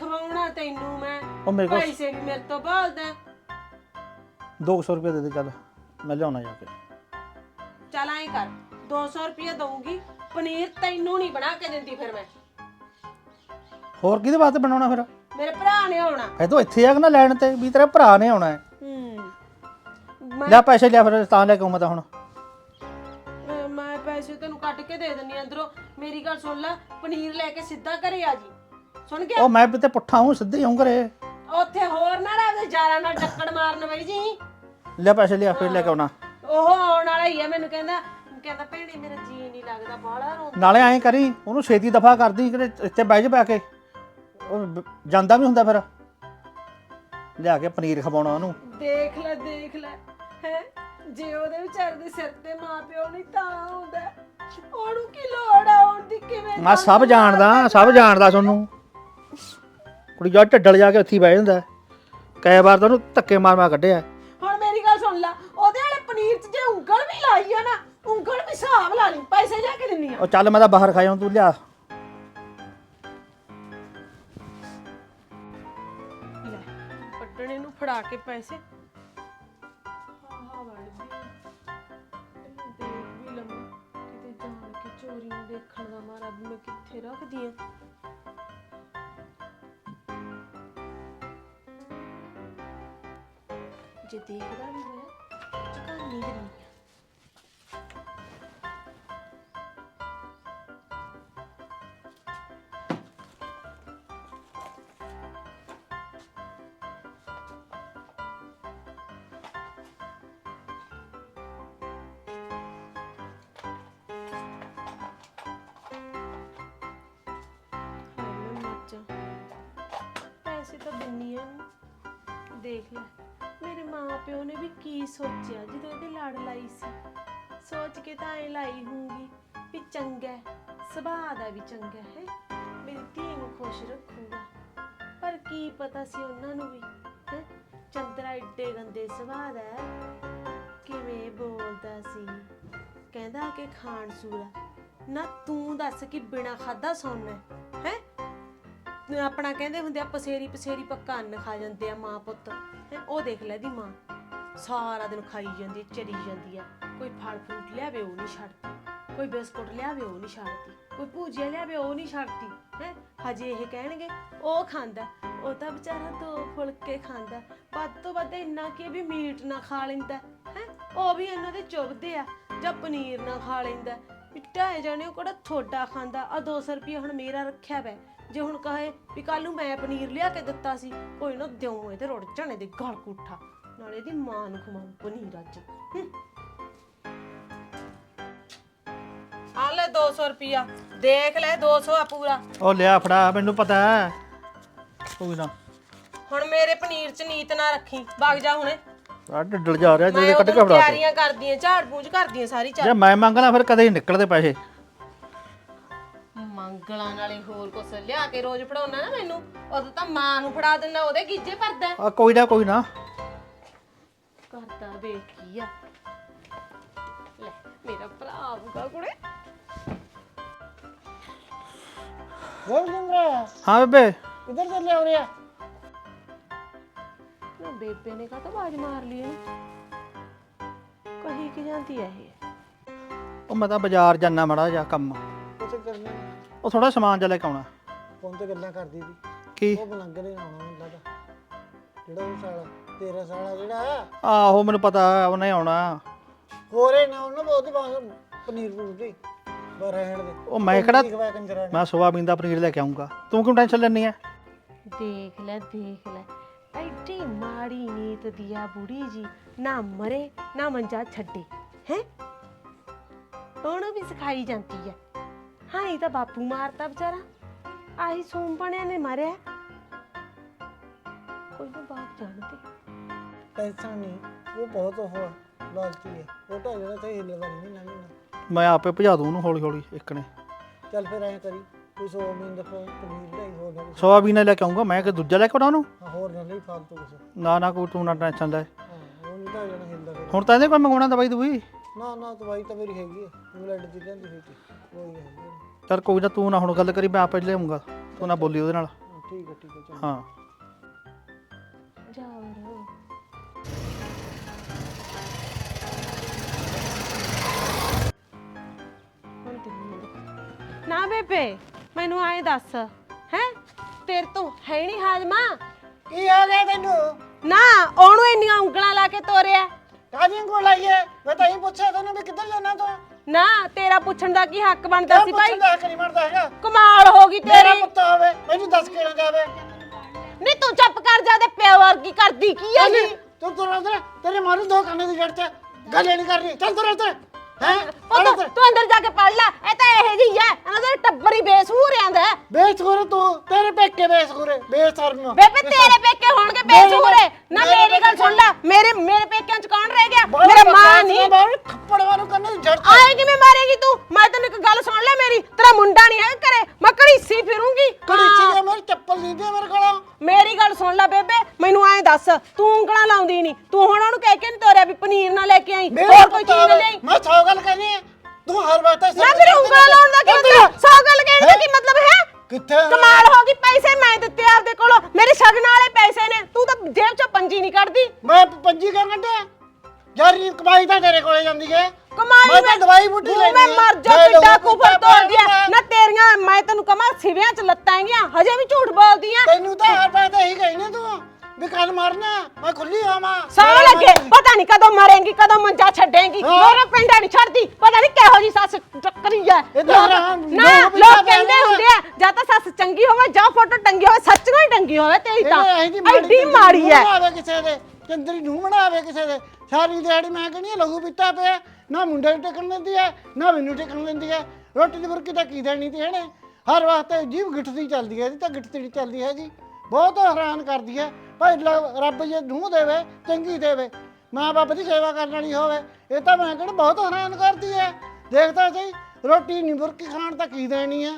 ਖਵਾਉਣਾ ਤੈਨੂੰ ਮੈਂ।
ਉਹ ਮੇਰੇ ਕੋਲ
ਪੈਸੇ ਵੀ ਮੇਰੇ ਤੋਂ ਭਾਲਦਾ
200 ਰੁਪਏ ਦੇ ਦੇ ਚੱਲ। ਮੈਂ ਲਿਆਉਣਾ ਜਾ ਕੇ।
ਚੱਲ ਐਂ ਕਰ 200 ਰੁਪਏ ਦਊਂਗੀ ਪਨੀਰ ਤੈਨੂੰ ਨਹੀਂ ਬਣਾ ਕੇ ਦਿੰਦੀ ਫਿਰ ਮੈਂ।
ਹੋਰ ਕਿਹਦੇ ਵਾਸਤੇ ਬਣਾਉਣਾ ਫਿਰ?
ਮੇਰੇ ਭਰਾ ਨੇ ਆਉਣਾ।
ਇਹ ਤੋਂ ਇੱਥੇ ਆ ਕੇ ਨਾ ਲੈਣ ਤੇ ਵੀ ਤੇਰੇ ਭਰਾ ਨੇ ਆਉਣਾ ਹੈ।
ਹੂੰ। ਮੈਂ
ਲੈ ਪੈਸੇ ਲਿਆ ਫਿਰ ਤਾਂ ਲੈ ਕੇ ਆਉਂ ਮੈਂ ਤਾਂ ਹੁਣ।
ਮੈਂ- ਮੈਂ ਪੈਸੇ ਤੈਨੂੰ ਕੱਢ ਕੇ ਦੇ ਦਿੰਨੀ ਆਂ ਅੰਦਰੋਂ। ਮੇਰੀ ਗੱਲ ਸੁਣ ਲੈ ਪਨੀਰ ਲੈ ਕੇ ਸਿੱਧਾ ਘਰੇ ਆ ਜੀ। ਸੁਣ ਗਿਆ?
ਉਹ ਮੈਂ ਵੀ ਤੇ ਪੁੱਠਾ ਹੂੰ ਸਿੱਧੇ ਹੀ ਹੂੰ ਘਰੇ।
ਉੱਥੇ ਹੋਰ ਨਾ ਆਪਦੇ ਯਾਰਾਂ ਨਾਲ ਟੱਕੜ ਮਾਰਨ ਬਈ ਜੀ।
ਲੈ ਪੈਸੇ ਲਿਆ ਫਿਰ ਲੈ ਕੇ ਆਉਣਾ।
ਉਹ ਆਉਣ ਵਾਲਾ ਹੀ ਆ ਮੈਨੂੰ ਕਹਿੰਦਾ ਕਹਿੰਦਾ ਭੈਣੇ ਮੇਰਾ ਜੀ ਨਹੀਂ ਲੱਗਦਾ ਬਾਹਲਾ ਰੋਂਦਾ।
ਨਾਲੇ ਐਂ ਕਰੀ ਉਹਨੂੰ ਛੇਤੀ ਦਫਾ ਕਰਦੀ ਕਿਤੇ ਇੱਥੇ ਬਹਿ ਜਾ ਬੈ ਕੇ। ਉਹ ਬ- ਜਾਂਦਾ ਵੀ ਹੁੰਦਾ ਫਿਰ। ਲਿਆ ਕੇ ਪਨੀਰ ਖਵਾਉਣਾ ਉਹਨੂੰ।
ਦੇਖ ਲੈ ਦੇਖ ਲੈ ਹੈ। ਜੇ ਉਹਦੇ ਵਿਚਾਰੇ ਦੇ ਸਿਰ ਤੇ ਮਾਂ ਪਿਓ ਨਹੀਂ ਤਾਂ ਹੁੰਦਾ। ਉਹਨੂੰ ਕੀ ਲੋੜ ਆ ਆਉਣ ਦੀ ਕਿਵੇਂ
ਮੈਂ ਸਭ ਜਾਣਦਾ ਸਭ ਜਾਣਦਾ ਤੁਹਾਨੂੰ ਕੁੜੀ ਜਾ ਢੱਡਲ ਜਾ ਕੇ ਉੱਥੇ ਹੀ ਬਹਿ ਜਾਂਦਾ। ਕਈ ਵਾਰ ਤਾਂ ਉਹਨੂੰ ਧੱਕੇ ਮਾਰ ਮਾਰ ਕੱਢਿਆ।
ਸੁਣ ਲੈ ਉਹਦੇ ਵਾਲੇ ਪਨੀਰ 'ਚ ਜੇ ਉਂਗਲ ਵੀ ਲਾਈ ਆ ਨਾ ਉਂਗਲ ਵੀ ਹਿਸਾਬ ਲਾ ਲਈ ਪੈਸੇ ਜਾ ਕੇ ਦਿੰਨੀ ਆ।
ਉਹ ਚੱਲ ਮੈਂ ਤਾਂ ਬਾਹਰ ਖਾਇਆ ਤੂੰ ਲਿਆ।
ਲੈ ਪੱਟਣੇ ਨੂੰ ਫੜਾ ਕੇ ਪੈਸੇ। ਹਾਂ ਹਾਂ ਵੜ ਵੀ ਇਹਨੂੰ ਦੇਖ ਵੀ ਲਵਾਂ ਕਿਤੇ ਜਾਣ ਕੇ ਚੋਰੀ ਨੂੰ ਦੇਖਣ ਦਾ ਮਾਰਾ ਵੀ ਮੈਂ ਕਿੱਥੇ ਰੱਖਦੀ ਆ। ਜੇ ਦੇਖਦਾ ਵੀ ਹੋਇਆ ਚਕਾਨੀ ਦਿੰਨੀ ਆ। ਪੈਸੇ ਤਾਂ ਦਿੰਨੀ ਆ ਇਹਨੂੰ। ਦੇਖ ਲੈ। ਮੇਰੇ ਮਾਂ ਪਿਓ ਨੇ ਵੀ ਕੀ ਸੋਚਿਆ ਜਦੋਂ ਇਹਦੇ ਲਾੜ ਲਾਈ ਸੀ? ਸੋਚ ਕੇ ਤਾਂ ਐ ਲਾਈ ਹੋਊਗੀ ਵੀ ਚੰਗਾ ਸੁਭਾਅ ਦਾ ਵੀ ਚੰਗਾ ਹੈ, ਮੇਰੀ ਧੀ ਨੂੰ ਖੁਸ਼ ਰੱਖੂਗਾ। ਪਰ ਕੀ ਪਤਾ ਸੀ ਉਹਨਾਂ ਨੂੰ ਵੀ, ਹੈ? ਚੰਦਰਾ ਏਡੇ ਗੰਦੇ ਸੁਭਾਅ ਦਾ ਕਿਵੇਂ ਬੋਲਦਾ ਸੀ? ਕਹਿੰਦਾ ਕਿ ਖਾਣ ਸੂਰਾ ਨਾ ਤੂੰ ਦੱਸ ਕਿ ਬਿਨਾ ਖਾਦਾ ਸੌਣਾ ਆਪਣਾ ਕਹਿੰਦੇ ਹੁੰਦੇ ਆ ਪਸੇਰੀ ਪਸੇਰੀ ਪੱਕਾ ਅੰਨ ਖਾ ਜਾਂਦੇ ਆ ਮਾਂ ਪੁੱਤ। ਹੈਂ, ਉਹ ਦੇਖ ਲੈ ਦੀ ਮਾਂ। ਸਾਰਾ ਦਿਨ ਖਾਈ ਜਾਂਦੀ ਚਰੀ ਜਾਂਦੀ ਆ। ਕੋਈ ਫਲ ਫਰੂਟ ਲਿਆਵੇ ਉਹ ਨਹੀਂ ਛੱਡਦੀ। ਕੋਈ ਬਿਸਕੁਟ ਲਿਆਵੇ ਉਹ ਨਹੀਂ ਛੱਡਦੀ। ਕੋਈ ਭੂਜੀਆ ਲਿਆਵੇ ਉਹ ਨਹੀਂ ਛੱਡਦੀ। ਹੈ ਹਜੇ ਇਹ ਕਹਿਣਗੇ ਉਹ ਖਾਂਦਾ। ਉਹ ਤਾਂ ਵਿਚਾਰਾ ਦੋ ਫੁਲਕੇ ਖਾਂਦਾ। ਵੱਧ ਤੋਂ ਵੱਧ ਇੰਨਾ ਕਿ ਵੀ ਮੀਟ ਨਾ ਖਾ ਲੈਂਦਾ। ਹੈ ਉਹ ਵੀ ਇਹਨਾਂ ਦੇ ਚੁੱਭਦੇ ਆ ਜਾਂ ਪਨੀਰ ਨਾ ਖਾ ਲੈਂਦਾ। ਇੱਟਾ ਜਾਣੇ ਉਹ ਕਿਹੜਾ ਥੋੜਾ ਖਾਂਦਾ। ਆ 200 ਰੁਪਏ ਹੁਣ ਮੇਰਾ ਰੱਖਿਆ ਵੈ ਜੇ ਹੁਣ ਕਹੇ ਵੀ ਕੱਲ ਨੂੰ ਮੈਂ ਪਨੀਰ ਲਿਆ ਕੇ ਦਿੱਤਾ ਸੀ ਕੋਈ ਨਾ ਦਿਉ ਇਹਦੇ ਰੁੜ ਜਾਣੇ ਦੇ ਗਲ ਕੁੱਠਾ ਨਾਲੇ ਇਹਦੀ ਮਾਂ ਨੂੰ ਖਵਾਉਂ ਪਨੀਰ ਅੱਜ। ਹੂੰ। ਆ ਲੈ 200 ਰੁਪਿਆ ਦੇਖ ਲੈ 200 ਆ ਪੂਰਾ।
ਉਹ ਲਿਆ ਫੜਾ ਮੈਨੂੰ ਪਤਾ ਹੈ। ਕੋਈ ਨਾ।
ਹੁਣ ਮੇਰੇ ਪਨੀਰ ਚ ਨੀਤ ਨਾ ਰੱਖੀ ਵਗ ਜਾ ਹੁਣੇ।
ਆ ਢੱਡਲ ਜਾ ਰਿਹਾ
ਮੈਂ
ਜਿਹੜੇ ਕੱਢ ਕੇ
ਉਧਰ
ਫੜਾ
ਤਿਆਰੀਆਂ ਕਰਦੀ ਆਂ ਝਾੜ ਪੂੰਝ ਕਰਦੀ ਆਂ ਸਾਰੀ ਚੱਲ
ਜੇ ਮੈਂ ਮੰਗਣਾ ਫਿਰ ਕਦੇ ਨਿਕਲਦੇ ਪੈਸੇ।
ਮੰਗਲਾਂ ਨਾਲੇ ਹੋਰ ਕੁਛ ਲਿਆ ਕੇ ਰੋਜ਼ ਫੜਾਉਣਾ ਨਾ ਮੈਨੂੰ। ਉਦੋਂ ਤਾਂ ਮਾਂ ਨੂੰ ਫੜਾ ਦਿੰਦਾ ਉਹਦੇ ਗੀਜੇ ਭਰਦਾ।
ਆ ਕੋਈ ਨਾ ਕੋਈ ਨਾ।
ਕਰਦਾ ਵੇ ਕੀ ਆ? ਲੈ ਮੇਰਾ ਭਰਾ ਆਊਗਾ ਕੁੜੇ।
ਹੋਰ ਜਿੰਦਰਾ
ਹਾਂ ਬੇਬੇ।
ਕਿੱਧਰ ਚੱਲਿਆ ਹੋ ਰਿਹਾ
ਨਾ ਬੇਬੇ ਨੇ ਕਾਹਤੋਂ ਆਵਾਜ਼ ਮਾਰ ਲਈ ਇਹਨੂੰ? ਕਹੀ ਕਿ ਜਾਂਦੀ ਆ ਇਹ?
ਉਹ ਮੈਂ ਤਾਂ ਬਾਜ਼ਾਰ ਜਾਣਾ ਮੜਾ ਜਾ ਕੰਮ।
ਕੁਛ ਕਰਨਾ
ਉਹ ਥੋੜਾ ਸਮਾਨ ਜਿਹਾ ਲੈ ਕੇ ਆਉਣਾ।
ਫੋਨ ਤੇ ਗੱਲਾਂ ਕਰਦੀ ਸੀ।
ਕੀ?
ਉਹ ਬਲੰਗ ਨੇ ਆਉਣਾ ਹੁੰਦਾ ਦਾ ਜਿਹੜਾ ਉਹ ਸਾਲਾ ਤੇਰਾ ਸਾਲਾ ਜਿਹੜਾ
ਆਹੋ ਮੈਨੂੰ ਪਤਾ ਉਹਨੇ ਆਉਣਾ।
ਹੋਰੇ ਨਾ ਉਹਨਾਂ ਬਹੁਤੀ ਪਨੀਰ ਪੂਰ ਦੀ ਬਸ ਰਹਿਣ ਦੇ।
ਉਹ ਮੈਂ ਕਿਹੜਾ
ਖਵਾ ਕੰਜਰਾ ਨੇ।
ਮੈਂ ਸੋਆਬੀਨ ਦਾ ਪਨੀਰ ਲੈ ਕੇ ਆਉਂਗਾ ਤੂੰ ਕਿਉਂ ਟੈਨਸ਼ਨ ਲੈਣੀ ਐ?
ਦੇਖ ਲੈ ਦੇਖ ਲੈ। ਐਡੀ ਮਾੜੀ ਨੀਤ ਦੀਆ ਬੁੜੀ ਜੀ। ਨਾ ਮਰੇ ਨਾ ਮੰਜਾ ਛੱਡੇ ਹੈ? ਉਹਨੂੰ ਵੀ ਸਿਖਾਈ ਜਾਂਦੀ ਹੈ ਹਾਂ ਇਹ ਤਾਂ ਬਾਪੂ ਮਾਰਤਾ ਵਿਚਾਰਾ। ਆਹੀ ਸੋਮਪਣਿਆਂ ਨੇ ਮਾਰਿਆ। ਕੋਈ ਨਾ ਬਾਪ ਜਾਣਦੇ।
ਟੈਨਸ਼ਨ ਨਹੀਂ ਉਹ ਬਹੁਤ ਉਹ ਲਾਲਚੀ ਹੈ। ਉਹ ਤਾਂ ਜਿਹੜਾ ਤੇ ਹਿੱਲਦਾ ਨਹੀਂ ਨਾ ਮਹੀਨਾ
ਮੈਂ ਆਪੇ ਭਜਾ ਦੂੰ ਉਹਨੂੰ ਹੌਲੀ ਹੌਲੀ ਇੱਕ ਨੇ।
ਚੱਲ ਫਿਰ ਐਂ ਕਰੀ ਕੋਈ ਸੌ ਮੀਨ ਦਾ ਪ- ਪਨੀਰ ਲਈ ਹੋਰ ਨਾ ਕੁਛ।
ਸੋਆਬੀਨ ਲੈ ਕੇ ਆਉਂਗਾ ਮੈਂ ਕਿ ਦੂਜਾ ਲੈ ਕੇ ਆਉਣਾ ਉਹਨੂੰ?
ਹਾਂ, ਹੋਰ ਨਾ ਲਈ ਫਾਲਤੂ ਕੁਛ।
ਨਾ ਨਾ ਕੋਈ ਤੂੰ ਨਾ ਟੈਨਸ਼ਨ ਲੈ।
ਹਾਂ ਉਹ ਨਹੀਂ ਤਾਂ ਜਣਾ ਹਿੱਲਦਾ ਫਿਰ।
ਹੁਣ ਤਾਂ ਇਹਦੇ ਕੋਈ ਮੰਗਵਾਉਣਾ ਦਵਾਈ ਦਵਾਈ?
ਨਾ ਨਾ ਦਵਾਈ ਤਾਂ ਮੇਰੀ ਹੈਗੀ ਹੈ ਇੰਗਲੈਂਡ ਦੀ ਲੈਂਦੀ ਹੋਈ ਸੀ। ਕੋਈ ਨਹੀਂ ਹੈਗੀ ਹੈ।
ਚੱਲ ਕੋਈ ਨਾ ਤੂੰ ਨਾ ਹੁਣ ਗੱਲ ਕਰੀ ਮੈਂ ਆਪੇ ਲਿਆਉਂਗਾ। ਤੂੰ ਨਾ ਬੋਲੀ ਉਹਦੇ ਨਾਲ।
ਹਾਂ, ਠੀਕ ਹੈ ਠੀਕ ਹੈ। ਚਲ
ਹਾਂ
ਹੁਣ ਨਾ ਬੇਬੇ ਮੈਨੂੰ ਆਏ ਦੱਸ ਹੈ? ਤੇਰੇ ਤੋਂ ਹੈ ਨਹੀਂ ਹਾਜ਼ਮਾ?
ਕੀ ਆ ਗਿਆ ਤੈਨੂੰ?
ਨਾ ਉਹਨੂੰ ਇੰਨੀਆਂ ਉਂਗਲਾਂ ਲਾ ਕੇ ਤੋਰਿਆ।
ਕਾਜੀਂ ਕੋਲ ਆਈਏ ਮੈਂ ਤਾਂ ਹੀ ਪੁੱਛਿਆ ਤੈਨੂੰ ਵੀ ਕਿੱਧਰ ਜਾਣਾ ਤੂੰ?
ਨਾ ਤੇਰਾ ਪੁੱਛਣ ਦਾ ਕੀ ਹੱਕ ਬਣਦਾ ਸੀ ਭਾਈ?
ਪੁੱਛਦਾ ਕਰੀ ਮਰਦਾ ਹੈਗਾ।
ਕਮਾਲ ਹੋ ਗਈ
ਮੇਰਾ
ਤੇਰੀ।
ਪੁੱਤ ਹੋਵੇ ਮੈਨੂੰ ਦੱਸ ਕੇ ਨਾ ਜਾਵੇ।
ਨਹੀਂ ਤੂੰ ਚੁੱਪ ਕਰ ਜਾ ਤੇ ਪਿਓ ਵਰਗੀ ਕਰਦੀ ਕੀ ਆ
ਨਹੀਂ ਤੂੰ? ਤੁਰ ਅੰਦਰ ਤੇਰੇ ਮਾਰੂ ਦੋ ਕੰਨੇ ਦੀ ਜੜ ਤੇ ਗੱਲ ਨਹੀਂ ਕਰਨੀ। ਚੱਲ ਤੁਰ ਅੰਦਰ ਹੈ?
ਪੁੱਤ ਤੂੰ ਅੰਦਰ ਜਾ ਕੇ ਪੜ ਲੈ। ਇਹ ਤਾਂ ਇਹੋ ਜਿਹੀ ਐ ਇਹਨਾਂ ਦਾ ਟੱਬਰ ਹੀ ਬੇਸੂਰਿਆਂ ਦਾ ਹੈ।
ਬੇਸਖੋਰੇ ਤੂੰ। ਤੇਰੇ ਪੇਕੇ ਬੇਸਖੋਰੇ ਬੇਸਰਨ
ਬੇਬੇ ਤੇਰੇ ਪੇਕੇ ਹੋਣਗੇ ਬੇਸੂਰੇ ਨਾ
ਮੇਰੇ
ਮੇਰੀ ਗੱਲ ਸੁਣ ਲੈ। ਮੇਰੇ ਮੇਰੇ ਪੇਕਿਆਂ ਚ ਕੌਣ ਰਹਿ ਗਿਆ? ਮੇਰਾ ਮਾਂ ਨਹੀਂ।
ਬਾਹਰ ਖੱਪੜ ਵਾਰੂ ਕੰਨੇ ਦੀ ਜੜ
ਆਏ ਕਿਵੇਂ ਮਾਰੇਗੀ ਤੂੰ? ਮੈਂ ਤੈਨੂੰ ਇੱਕ ਗੱਲ ਸੁਣ ਲੈ ਮੇਰੀ। ਤੇਰਾ ਮੁੰਡਾ ਨਹੀਂ ਹੈ ਘਰੇ। ਮੈਂ ਘੜੀਸੀ ਫਿਰੂੰਗੀ।
ਕੜੀ
ਹਾਂ।
ਸੀ ਮੇਰੀ ਚੱਪਲ ਨਹੀਂ ਦੇ ਮੇਰੇ ਕੋਲ।
ਮੇਰੀ ਗੱਲ ਸੁਣ ਲੈ ਬੇਬੇ। ਮੈਨੂੰ ਐਂ ਦੱਸ। ਤੂੰ ਉਂਗਲਾਂ ਲਾਉਂਦੀ ਨਹੀਂ। ਤੂੰ ਹੁਣ ਉਹਨੂੰ ਕਹਿ ਕੇ ਨਹੀਂ ਤੋਰਿਆ ਵੀ ਪਨੀਰ ਨਾ ਲੈ ਕੇ ਆਈ। ਹੋਰ ਕੋਈ ਚੀਜ਼ ਨਾ ਲਈ
ਮੈਂ ਸੌ ਗੱਲ ਕਰਨੀ ਹੈ? ਤੂੰ ਹਰ ਵਾਰ ਤਾਂ
ਨਾ ਫਿਰ ਉਂਗਲਾਂ ਲਾਉਣ ਦਾ ਕੀ ਮਤਲਬ ਸੌ ਗੱਲ ਕਹਿਣ ਦਾ ਕੀ ਮਤਲਬ ਹੈ?
ਕਿੱਥੇ?
ਕਮਾਲ ਹੋ ਗਈ ਪੈਸੇ ਮੈਂ ਦਿੱਤੇ ਆਪਦੇ ਕੋਲੋਂ। ਮੇਰੇ ਸ਼ਗਨ ਵਾਲੇ ਪੈਸੇ ਨੇ। ਤੂੰ ਤਾਂ ਜੇਬ ਚੋਂ ਪੰਜੀ ਨਹੀਂ ਕੱਢਦੀ।
ਮੈਂ ਪੰਜੀ ਕਰ ਕੱਢਿਆ? ਯਾਰ ਇਹ ਕਮਾਈ ਤਾਂ ਤੇਰੇ ਕੋਲੇ ਜਾਂਦੀ ਹੈ
ਕਮਾਈ
ਮੈਂ ਤਾਂ ਦਵਾਈ ਬੂਟੀ ਲੈਣੀ
ਮੈਂ
ਹੈ।
ਮਰ ਜਾ ਕਿੱਡਾ
ਲੋਕ
ਕੁਫਰ
ਕੁੱਤਾ
ਤੋੜ ਦਿਆ। ਨਾ ਤੇਰੀਆਂ ਮੈਂ ਤੈਨੂੰ ਕਮਾ ਸਿਵਿਆਂ ਚ ਲੱਤਾਂ ਹੈਗੀਆਂ ਹਜੇ ਵੀ ਝੂਠ ਬੋਲਦੀ ਆ।
ਤੈਨੂੰ ਤਾਂ ਹਰ ਵਾਰ ਤਾਂ ਇਹੀ ਕਹੀ ਨਾ ਤੂੰ। ਵੀ ਕੱਲ ਮਰਨਾ ਮੈਂ ਖੁੱਲੀ ਆਵਾਂ।
ਸੌ ਲੱਗੇ। ਪਤਾ ਨਹੀਂ ਕਦੋਂ ਮਰੇਂਗੀ ਕਦੋਂ ਮੰਜਾ ਛੱਡੇਂਗੀ।
ਹਾਂ।
ਮੇਰਾ ਪਿੰਡਾ ਨਹੀਂ ਛੱਡਦੀ। ਪਤਾ ਨਹੀਂ ਕਿਹੋ ਜੀ ਸੱਸ ਟੱਕਰੀ
ਇਹ ਤਾਂ ਹੈਰਾਨ,
ਨਾ
ਲੋਕ ਵੀ
ਲੋਕ
ਤਾਂ
ਕਹਿੰਦੇ
ਕਹਿੰਦੇ
ਹੁੰਦੇ ਆ ਜਾਂ ਤਾਂ ਸੱਸ ਚੰਗੀ ਹੋਵੇ ਜਾਂ ਫੋਟੋ ਟੰਗੀ ਹੋਵੇ ਸੱਚੀਆਂ ਹੀ ਟੰਗੀ ਹੋਵੇ ਤੇਰੀ ਤਾਂ। ਐਡੀ ਮਾੜੀ ਐ।
ਆਵੇ ਕਿਸੇ ਦੇ ਚੰਦਰੀ ਨੂੰ ਬਣਾਵੇ ਕਿਸੇ ਦੇ। ਸਾਰੀ ਦਿਹਾੜੀ ਮੈਂ ਕਹਿੰਦੀ ਹਾਂ, ਲਹੂ ਪੀਤਾ ਪਿਆ। ਨਾ ਮੁੰਡੇ ਨੂੰ ਟਿਕਣ ਦਿੰਦੀ ਹੈ ਨਾ ਮੈਨੂੰ ਟਿਕਣ ਦਿੰਦੀ ਹੈ ਰੋਟੀ ਦੀ ਬੁਰਕੀ ਤਾਂ ਕੀ ਦੇਣੀ ਤੇ ਇਹਨੇ ਹਰ ਵਾਸਤੇ ਜੀਵ ਗਿੱਟਦੀ ਚੱਲਦੀ ਹੈ ਇਹਦੀ ਤਾਂ ਗਿੱਟਦੀ ਨਹੀਂ ਚੱਲਦੀ ਹੈਗੀ। ਬਹੁਤ ਹੈਰਾਨ ਕਰਦੀ ਹੈ ਭਾਈ ਲ- ਰੱਬ ਜੇ ਨੂੰ ਦੇਵੇ ਚੰਗੀ ਦੇਵੇ ਮਾਂ ਬਾਪ ਦੀ ਸੇਵਾ ਕਰਨ ਵਾਲੀ ਹੋਵੇ ਇਹ ਤਾਂ ਮੈਂ ਕਹਿੰਦਾ ਬਹੁਤ ਹੈਰਾਨ ਕਰਦੀ ਹੈ ਦੇਖਦਾ ਸਹੀ ਰੋਟੀ ਨਹੀਂ ਬੁਰਕੀ ਖਾਣ ਤਾਂ ਕੀ ਦੇਣੀ ਹੈ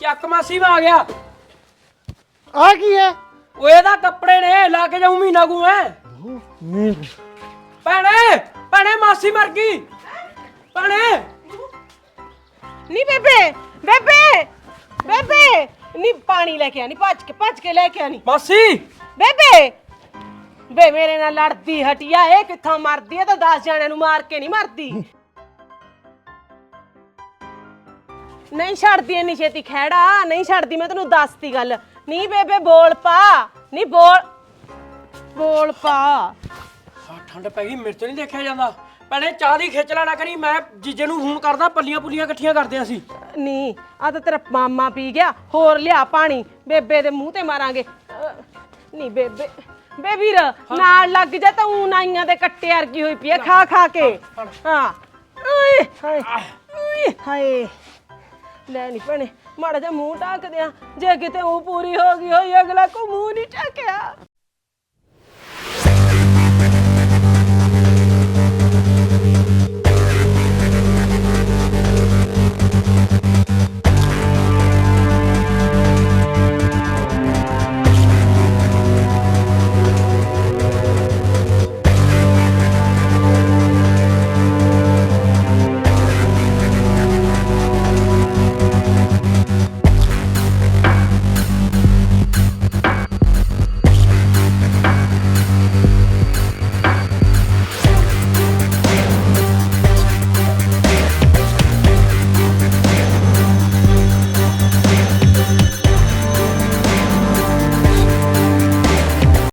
ਚੱਕ ਮਾਸੀ ਮੈਂ ਆ ਗਿਆ।
ਆ ਕੀ ਹੈ
ਉਹ ਇਹਦਾ ਕੱਪੜੇ ਨੇ ਲਾ ਕੇ ਜਾਉ ਮਹੀਨਾ ਕੂ ਐ। ਭੈਣੇ ਭੈਣੇ ਮਾਸੀ ਮਰ ਗਈ। ਭੈਣੇ।
ਨਹੀਂ ਬੇਬੇ ਬੇਬੇ ਬੇਬੇ। ਨਹੀਂ ਪਾਣੀ ਲੈ ਕੇ ਆ ਨਹੀਂ ਭੱਜ ਕੇ ਭੱਜ ਕੇ ਲੈ ਕੇ ਆ ਨਹੀਂ
ਮਾਸੀ।
ਬੇਬੇ ਬੇ ਮੇਰੇ ਨਾਲ ਲੜਦੀ ਹਟਿਆ ਇਹ ਕਿੱਥੋਂ ਮਰਦੀ ਹੈ ਤਾਂ 10 ਜਣਿਆਂ ਨੂੰ ਮਾਰ ਕੇ ਨਹੀਂ ਮਰਦੀ। ਨਹੀਂ ਛੱਡਦੀ ਇੰਨੀ ਛੇਤੀ ਖਹਿੜਾ ਨਹੀਂ ਛੱਡਦੀ ਮੈਂ ਤੈਨੂੰ ਦੱਸਤੀ ਗੱਲ। ਨਹੀਂ ਬੇਬੇ ਬੋਲ ਪਾ। ਨਹੀਂ ਬੋਲ। ਬੋਲ ਪਾ।
ਆ ਠੰਡ ਪੈ ਗਈ ਮੇਰੇ ਤੋਂ ਨਹੀਂ ਦੇਖਿਆ ਜਾਂਦਾ। ਭੈਣੇ ਚਾਹ ਦੀ ਖਿੱਚ ਲੈਣਾ ਕਰੀ ਮੈਂ ਜੀਜੇ ਨੂੰ ਫੋਨ ਕਰਦਾ ਪੱਲੀਆਂ ਪੁੱਲੀਆਂ ਇਕੱਠੀਆਂ ਕਰਦੇ ਅਸੀਂ।
ਨਹੀਂ ਆ ਤਾਂ ਤੇਰਾ ਮਾਮਾ ਪੀ ਗਿਆ। ਹੋਰ ਲਿਆ ਪਾਣੀ। ਬੇਬੇ ਦੇ ਮੂੰਹ ਤੇ ਮਾਰਾਂਗੇ। ਅਹ, ਨਹੀਂ ਬੇਬੇ ਬੇਬੀਰ ਨਾਲ ਲੱਗ ਜਾ ਤਾਂ ਊ ਨਾਈਆਂ ਦੇ ਕੱਟੇ ਵਰਗੀ ਹੋਈ ਪਈ ਆ ਖਾ ਖਾ ਕੇ। ਹਾਂ ਓਏ ਹਾਏ ਓਏ ਹਾਏ। ਲੈ ਨਹੀਂ ਭੈਣੇ ਮਾੜਾ ਜਿਹਾ ਮੂੰਹ ਢੱਕ ਦਿਆਂ ਜੇ ਕਿਤੇ ਉਹ ਪੂਰੀ ਹੋ ਗਈ ਹੋਈ, ਅਗਲਾ ਕੋ ਮੂੰਹ ਨਹੀਂ ਢੱਕਿਆ।